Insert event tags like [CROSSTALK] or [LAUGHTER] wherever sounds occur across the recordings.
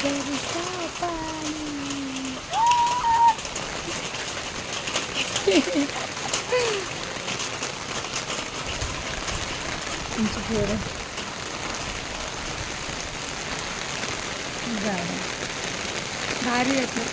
बरसा पानी तुमची पोरं झाडं. भारी आहेत ना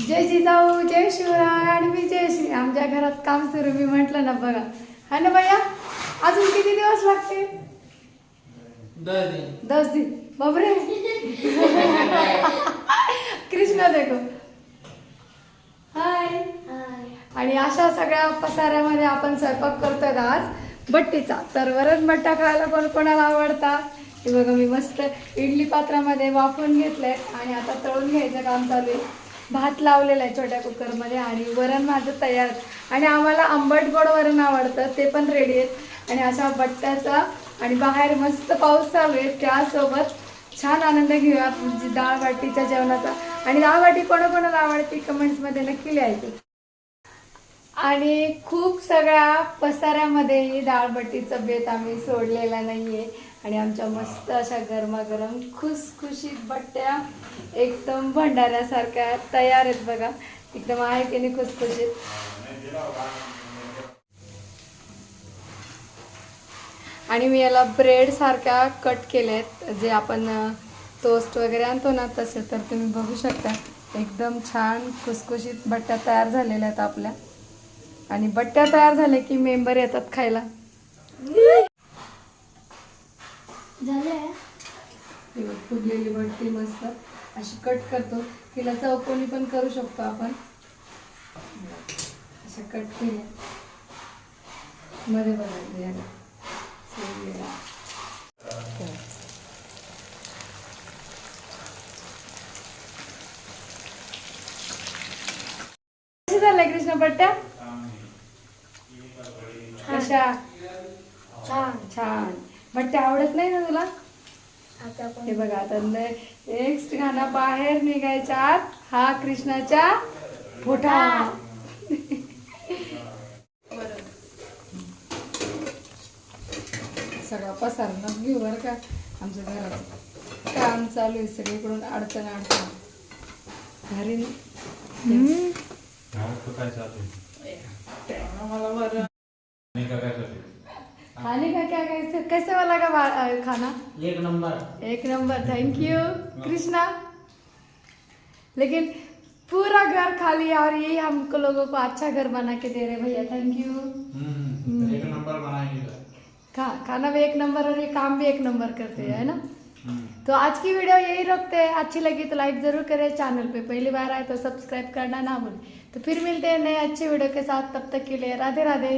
जय जिजाऊ जय शिवराय आणि मी जय श्री आमच्या घरात काम सुरू मी म्हटलं ना बघा. है ना भैया? अजून किती दिवस लागते? दस दिन. बापरे. [LAUGHS] [LAUGHS] कृष्णा देखो. हाय आणि अशा सगळ्या पसाऱ्यामध्ये आपण स्वयंपाक करतोय आज. भट्टीचा तर वरण भट्टा खायला कोण कोणाला आवडता? हे बघा मी मस्त इडली पात्रामध्ये वाफवून घेतलंय आणि आता तळून घ्यायचं काम चालू आहे. भात लावलेला आहे छोट्या कुकरमध्ये आणि वरण माझं तयार. आणि आम्हाला आंबट गोड वरण आवडतं ते पण रेडी आहेत. आणि अशा बट्ट्याचा आणि बाहेर मस्त पाऊस चालू आहे त्यासोबत छान आनंद घेऊया. डाळ बाटीच्या जेवणाचा. आणि डाळ बाटी कोणाकोणाला आवडते? कमेंट्समध्ये नक्की लिहायचं. आणि खूप सगळ्या पसाऱ्यामध्ये ही डाळबट्टीचं बेत आम्ही सोडलेला नाहीये. आणि आमच्या मस्त अशा गरमागरम खुसखुशीत बट्ट्या एकदम भंडाऱ्यासारख्या तयार आहेत बघा. एकदम आहे की नाही खुसखुशीत? आणि मी याला ब्रेड सारख्या कट आहेत जे आपण टोस्ट वगैरे आणतो ना तसे तर तुम्ही बघू शकता. एकदम छान खुसखुशीत बट्ट्या तयार झालेल्या आहेत आपल्या. आणि बट्ट्या तयार झाले की मेंबर येतात खायला. झालंय? फुगलेली बट्टी मस्त. अशी कट करतो. तिला चौकोनी पण करू शकतो आपण. अशा कट केल्या. मध्ये बघा याला सोडलेला. कशी झाल्या कृष्ण बट्ट्या? कशा छान छान. बट्ट्या आवडत नाही ना तुला? आता हे बघा आता नेक्स्ट गाणं बाहेर निघायच्या आत हा कृष्णाच्या फोटा सगळा पसार न घेऊ बरं का आमच्या घरात. काम चालू आहे सगळीकडून अडचण अडचण. घरी काय तो खाने का क्या कैसे कैसे वाला का खाना? एक नंबर। एक नंबर थैंक यू कृष्णा। लेकिन पूरा घर खाली और यही हमको लोगों को अच्छा घर बना के दे रहे भैया थैंक यू हम्म, एक नंबर बनाएँगे खा खाना भी एक नंबर और ये काम भी एक नंबर करते हैं है ना? हम्म. तो आज की वीडियो यही रखते हैं। अच्छी लगी तो लाइक ज़रूर करें चैनल पे पहली बार आए तो सब्सक्राइब करना ना भूलें। तो फिर मिलते हैं नए अच्छे वीडियो के साथ तब तक के लिए राधे राधे